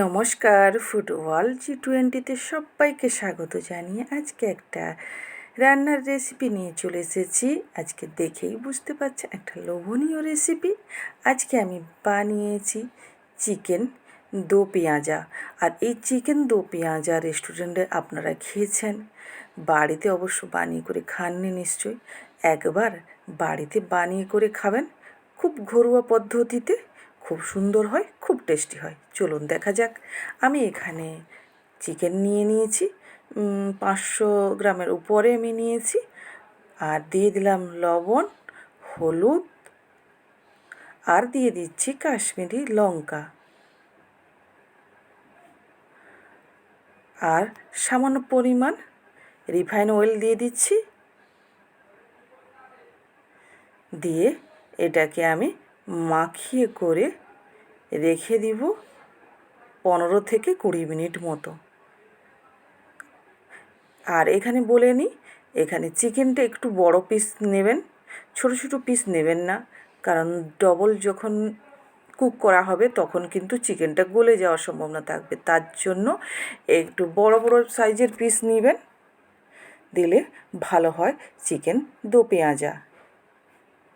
নমস্কার, ফুটবল জি টোয়েন্টিতে সবাইকে স্বাগত জানিয়ে আজকে একটা রান্নার রেসিপি নিয়ে চলে এসেছি। আজকে দেখেই বুঝতে পারছেন, একটা লোভনীয় রেসিপি আজকে আমি বানিয়েছি চিকেন দো পেঁয়াজা। আর এই চিকেন দো পেঁয়াজা রেস্টুরেন্টে আপনারা খেয়েছেন? বাড়িতে অবশ্য বানিয়ে করে খাননি নিশ্চয়ই। একবার বাড়িতে বানিয়ে করে খাবেন, খুব ঘরোয়া পদ্ধতিতে। খুব সুন্দর হয়, খুব টেস্টি হয়। চলুন দেখা যাক। আমি এখানে চিকেন নিয়ে নিয়েছি পাঁচশো গ্রামের উপরে আমি নিয়েছি, আর দিয়ে দিলাম লবণ, হলুদ, আর দিয়ে দিচ্ছি কাশ্মীরি লঙ্কা। আর সামান্য পরিমাণ রিফাইন অয়েল দিয়ে দিচ্ছি। দিয়ে এটাকে আমি মাখিয়ে করে রেখে দিব পনেরো থেকে কুড়ি মিনিট মতো। আর এখানে বলে নিই এখানে চিকেনটা একটু বড় পিস নেবেন, ছোট ছোট পিস নেবেন না, কারণ ডবল যখন কুক করা হবে তখন কিন্তু চিকেনটা গলে যাওয়ার সম্ভাবনা থাকবে। তার জন্য একটু বড় বড় সাইজের পিস নেবেন, দিলে ভালো হয় চিকেন দো পেঁয়াজা।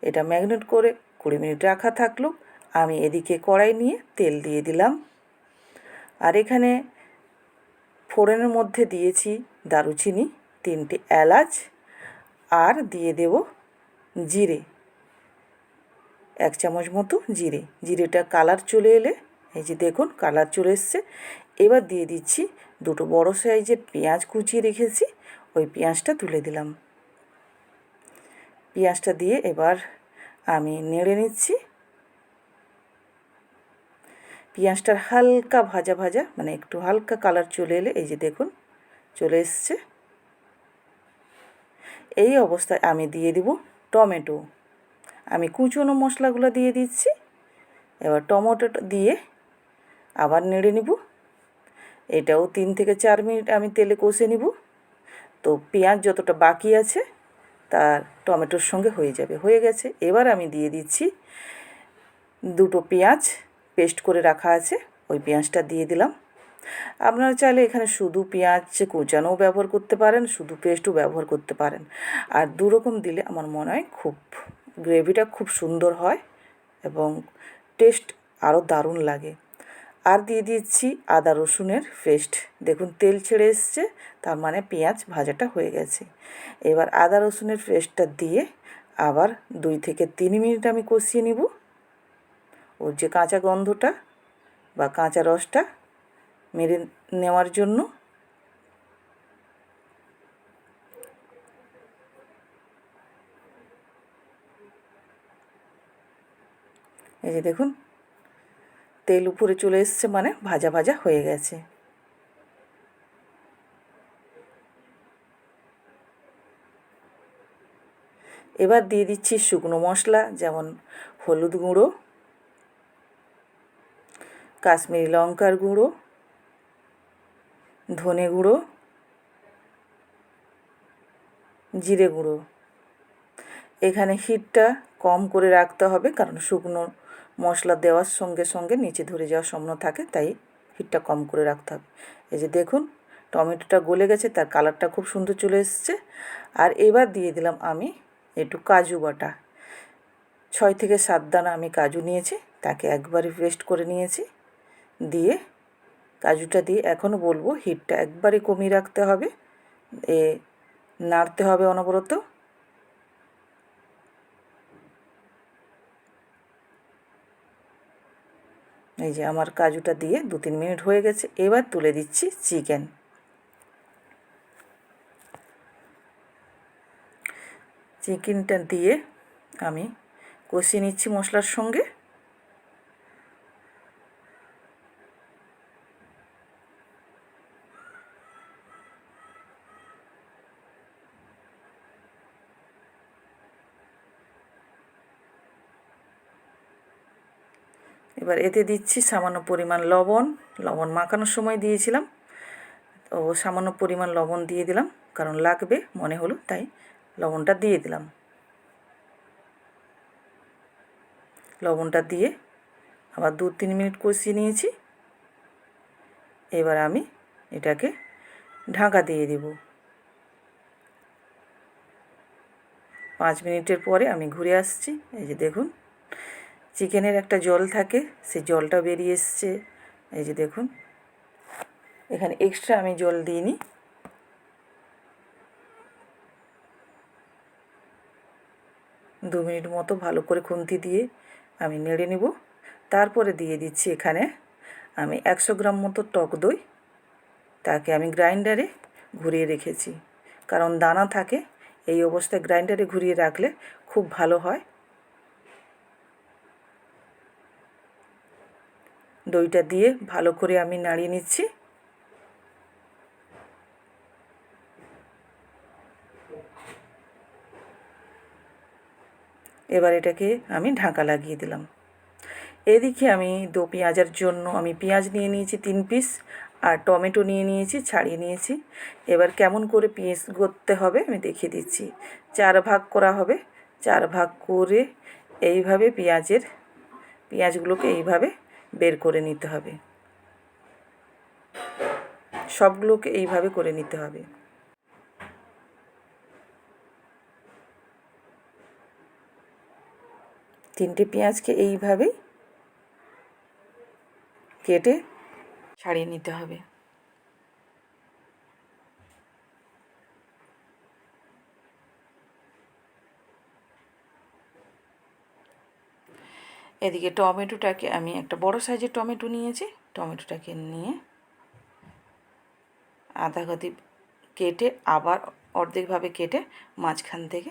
এটা ম্যাগনেট করে কুড়ি মিনিট রাখা থাকল। আমি এদিকে কড়াই নিয়ে তেল দিয়ে দিলাম। আর এখানে ফোড়নের মধ্যে দিয়েছি দারুচিনি, তিনটে এলাচ, আর দিয়ে দেব জিরে, এক চামচ মতো জিরে। জিরেটা কালার চলে এলে, এই যে দেখুন কালার চলে এসছে। এবার দিয়ে দিচ্ছি দুটো বড় সাইজের পেঁয়াজ কুচিয়ে রেখেছি। ওই পেঁয়াজটা তুলে দিলাম। পেঁয়াজটা দিয়ে এবার আমি নেড়ে নিচ্ছি। পেঁয়াজটার হালকা ভাজা ভাজা মানে একটু হালকা কালার চলে এলে, এই যে দেখুন, চলে এসছে। এই অবস্থায় আমি দিয়ে দিব টমেটো। আমি কুচনো মশলাগুলো দিয়ে দিচ্ছি। এবার টমেটোটা দিয়ে আবার নেড়ে নিব। এটাও তিন থেকে চার মিনিট আমি তেলে কষে নিব। তো পেঁয়াজ যতটা বাকি আছে তার টমেটোর সঙ্গে হয়ে যাবে। হয়ে গেছে। এবার আমি দিয়ে দিচ্ছি দুটো পেঁয়াজ পেস্ট করে রাখা আছে। ওই পেঁয়াজটা দিয়ে দিলাম। আপনারা চাইলে এখানে শুধু পেঁয়াজ কুচানোও ব্যবহার করতে পারেন, শুধু পেস্টও ব্যবহার করতে পারেন। আর দুরকম দিলে আমার মনে হয় খুব গ্রেভিটা খুব সুন্দর হয় এবং টেস্ট আরও দারুণ লাগে। আর দিয়ে দিচ্ছি আদা রসুনের পেস্ট। দেখুন, তেল ছেড়ে এসছে, তার মানে পেঁয়াজ ভাজাটা হয়ে গেছে। এবার আদা রসুনের পেস্টটা দিয়ে আবার দুই থেকে তিন মিনিট আমি কষিয়ে নিব। ওর যে কাঁচা গন্ধটা বা কাঁচা রসটা মেরে নেওয়ার জন্য এই যে দেখুন তেল উপরে চলে এসছে মানে ভাজা ভাজা হয়ে গেছে। এবার দিয়ে দিচ্ছি শুকনো মশলা, যেমন হলুদ গুঁড়ো, কাশ্মীরি লঙ্কার গুঁড়ো, ধনে গুঁড়ো, জিরে গুঁড়ো। এখানে হিটটা কম করে রাখতে হবে কারণ শুকনো মশলা দেওয়ার সঙ্গে সঙ্গে নিচে ধরে যাওয়ার সম্ভাবনা থাকে, তাই হিটটা কম করে রাখতে হবে। এই যে দেখুন, টমেটোটা গলে গেছে, তার কালারটা খুব সুন্দর চলে এসছে। আর এবার দিয়ে দিলাম আমি একটু কাজু বাটা। ছয় থেকে সাত দানা আমি কাজু নিয়েছি, তাকে একবারে পেস্ট করে নিয়েছি। দিয়ে কাজুটা দিয়ে এখনও বলব হিটটা একবারে কমিয়ে রাখতে হবে। এ, নাড়তে হবে অনবরত। এই যে আমার কাজুটা দিয়ে দু তিন মিনিট হয়ে গেছে, এবার তুলে দিচ্ছি চিকেন। চিকেনটা দিয়ে আমি কষিয়ে নিচ্ছি মশলার সঙ্গে। এবার এতে দিচ্ছি সামান্য পরিমাণ লবণ। লবণ মাখানোর সময় দিয়েছিলাম। তো সামান্য পরিমাণ লবণ দিয়ে দিলাম, কারণ লাগবে, মনে হলো, তাই লবণটা দিয়ে দিলাম। লবণটা দিয়ে আবার দু তিন মিনিট কষিয়ে নিয়েছি। এবার আমি এটাকে ঢাকা দিয়ে দেব। পাঁচ মিনিটের পরে আমি ঘুরে আসছি। এই যে দেখুন চিকেনের একটা জল থাকে, সে জলটা বেরিয়ে এসছে। এই যে দেখুন, এখানে এক্সট্রা আমি জল দিইনি। দু মিনিট মতো ভালো করে খুন্তি দিয়ে আমি নেড়ে নেব। তারপরে দিয়ে দিচ্ছি এখানে আমি একশো গ্রাম মতো টক দই। তাকে আমি গ্রাইন্ডারে ঘুরিয়ে রেখেছি। কারণ দানা থাকে, এই অবস্থায় গ্রাইন্ডারে ঘুরিয়ে রাখলে খুব ভালো হয়। দইটা দিয়ে ভালো করে আমি নাড়িয়ে নিচ্ছি। এবার এটাকে আমি ঢাকা লাগিয়ে দিলাম। এদিকে আমি দো পেঁয়াজের জন্য আমি পেঁয়াজ নিয়ে নিয়েছি তিন পিস আর টমেটো নিয়ে নিয়েছি, ছাড়িয়ে নিয়েছি। এবার কেমন করে পেঁয়াজ করতে হবে আমি দেখিয়ে দিচ্ছি। চার ভাগ করা হবে, চার ভাগ করে এইভাবে পেঁয়াজের, পেঁয়াজগুলোকে এইভাবে বের করে নিতে হবে। সবগুলোকে এইভাবে করে নিতে হবে। তিনটে পেঁয়াজকে এইভাবে কেটে ছাড়িয়ে নিতে হবে। এদিকে টমেটোটাকে আমি একটা বড় সাইজের টমেটো নিয়েছি। টমেটোটাকে নিয়ে আধা গতি কেটে আবার অর্ধেকভাবে কেটে মাঝখান থেকে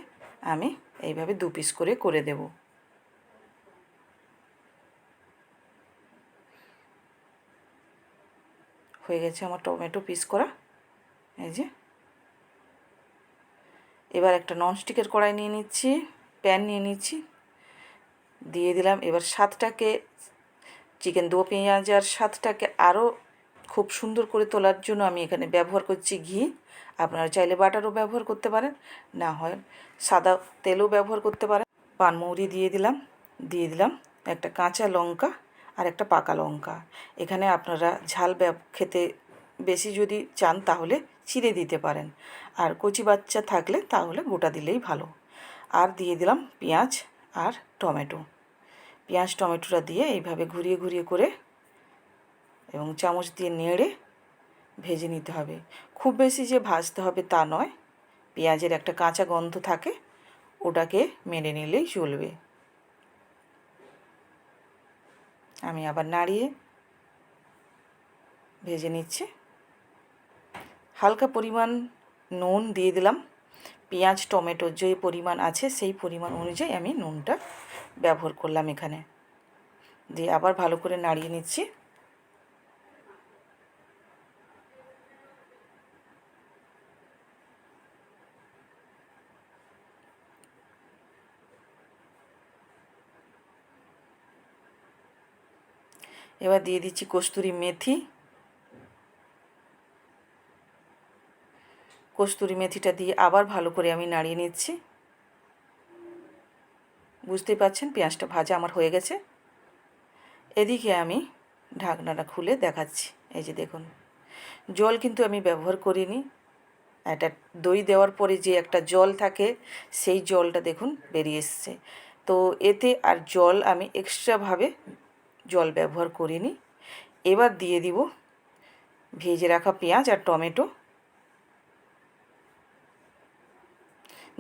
আমি এইভাবে দু পিস করে করে দেবো। হয়ে গেছে আমার টমেটো পিস করা। এই যে। এবার একটা ননস্টিকের কড়াই নিয়ে নিচ্ছি প্যান নিয়ে নিচ্ছি দিয়ে দিলাম। এবার স্বাদটাকে, চিকেন দো পেঁয়াজ আর স্বাদটাকে আরও খুব সুন্দর করে তোলার জন্য আমি এখানে ব্যবহার করছি ঘি। আপনারা চাইলে বাটারও ব্যবহার করতে পারেন, না হয় সাদা তেলও ব্যবহার করতে পারেন। পানমৌরি দিয়ে দিলাম দিয়ে দিলাম একটা কাঁচা লঙ্কা আর একটা পাকা লঙ্কা। এখানে আপনারা ঝাল খেতে বেশি যদি চান তাহলে চিড়ে দিতে পারেন। আর কচি বাচ্চা থাকলে তাহলে গোটা দিলেই ভালো। আর দিয়ে দিলাম পেঁয়াজ আর টমেটো। পেঁয়াজ, টমেটোটা দিয়ে এইভাবে ঘুরিয়ে ঘুরিয়ে করে এবং চামচ দিয়ে নেড়ে ভেজে নিতে হবে। খুব বেশি যে ভাজতে হবে তা নয়, পেঁয়াজের একটা কাঁচা গন্ধ থাকে, ওটাকে মেনে নিলেই চলবে। আমি আবার নাড়িয়ে ভেজে নিচ্ছি। হালকা পরিমাণ নুন দিয়ে দিলাম। পেঁয়াজ, টমেটোর যে পরিমাণ আছে, সেই পরিমাণ অনুযায়ী আমি নুনটা ব্যবহার করলাম এখানে। দিয়ে আবার ভালো করে নাড়িয়ে নিচ্ছি। এবার দিয়ে দিচ্ছি কস্তুরি মেথি। কস্তুরি মেথিটা দিয়ে আবার ভালো করে আমি নাড়িয়ে নিচ্ছি। বুঝতেই পাচ্ছেন পেঁয়াজটা ভাজা আমার হয়ে গেছে। এদিকে আমি ঢাকনাটা খুলে দেখাচ্ছি। এই যে দেখুন, জল কিন্তু আমি ব্যবহার করিনি। এটা দই দেওয়ার পরে যে একটা জল থাকে, সেই জলটা দেখুন বেরিয়ে এসছে। তো এতে আর জল আমি এক্সট্রাভাবে জল ব্যবহার করিনি। এবার দিয়ে দিব ভেজে রাখা পেঁয়াজ আর টমেটো।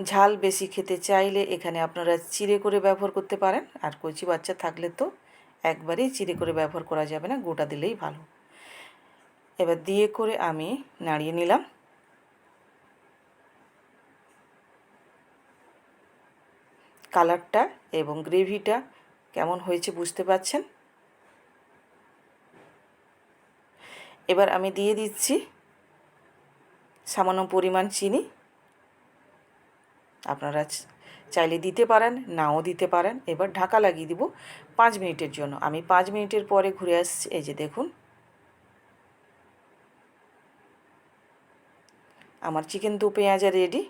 ঝাল বেশি খেতে চাইলে এখানে আপনারা চিড়ে করে ব্যবহার করতে পারেন। আর কচি বাচ্চা থাকলে তো একবারেই চিড়ে করে ব্যবহার করা যাবে না, গোটা দিলেই ভালো। এবার দিয়ে করে আমি নাড়িয়ে নিলাম। কালারটা এবং গ্রেভিটা কেমন হয়েছে বুঝতে পারছেন এবার আমি দিয়ে দিচ্ছি সামান্য পরিমাণ চিনি। আপনারা চাইলে দিতে পারেন, নাও দিতে পারেন। এবার ঢাকা লাগিয়ে দিব পাঁচ মিনিটের জন্য। আমি পাঁচ মিনিটের পরে ঘুরে আসছি। এই যে দেখুন। আমার চিকেন দু পেঁয়াজা রেডি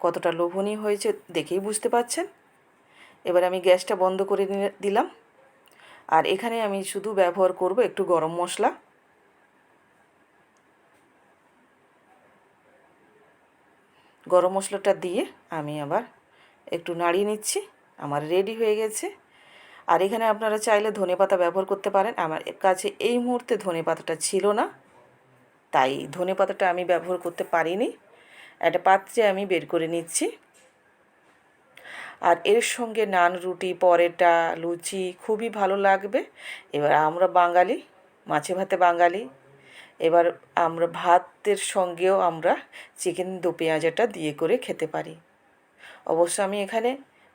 কতটা লোভনীয় হয়েছে দেখেই বুঝতে পাচ্ছেন এবার আমি গ্যাসটা বন্ধ করে দিলাম। আর এখানে আমি শুধু ব্যবহার করব একটু গরম মশলা। গরম মশলাটা দিয়ে আমি আবার একটু নাড়িয়ে নিচ্ছি। আমার রেডি হয়ে গেছে। আর এখানে আপনারা চাইলে ধনেপাতা ব্যবহার করতে পারেন। আমার কাছে এই মুহূর্তে ধনেপাতাটা ছিল না। তাই ধনেপাতাটা আমি ব্যবহার করতে পারিনি। একটা পাত্রে আমি বের করে নিচ্ছি। আর এর সঙ্গে নান, রুটি, পরোটা, লুচি খুবই ভালো লাগবে। এবার আমরা বাঙালি, মাছে ভাতে বাঙালি। এবার আমরা ভাতের সঙ্গেও আমরা চিকেন দো পেঁয়াজাটা দিয়ে করে খেতে পারি। অবশ্য আমি এখানে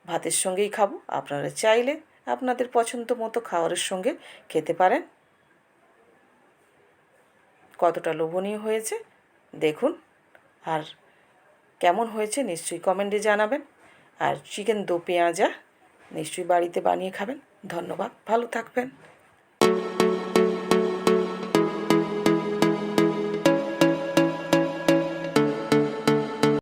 ভাতের সঙ্গেই খাব, আপনারা চাইলে আপনাদের পছন্দ মতো খাবারের সঙ্গে খেতে পারেন। কতটা লোভনীয় হয়েছে, দেখুন। আর কেমন হয়েছে নিশ্চয়ই কমেন্টে জানাবেন। আর চিকেন দো পেঁয়াজা নিশ্চয়ই বাড়িতে বানিয়ে খাবেন। ধন্যবাদ। ভালো থাকবেন।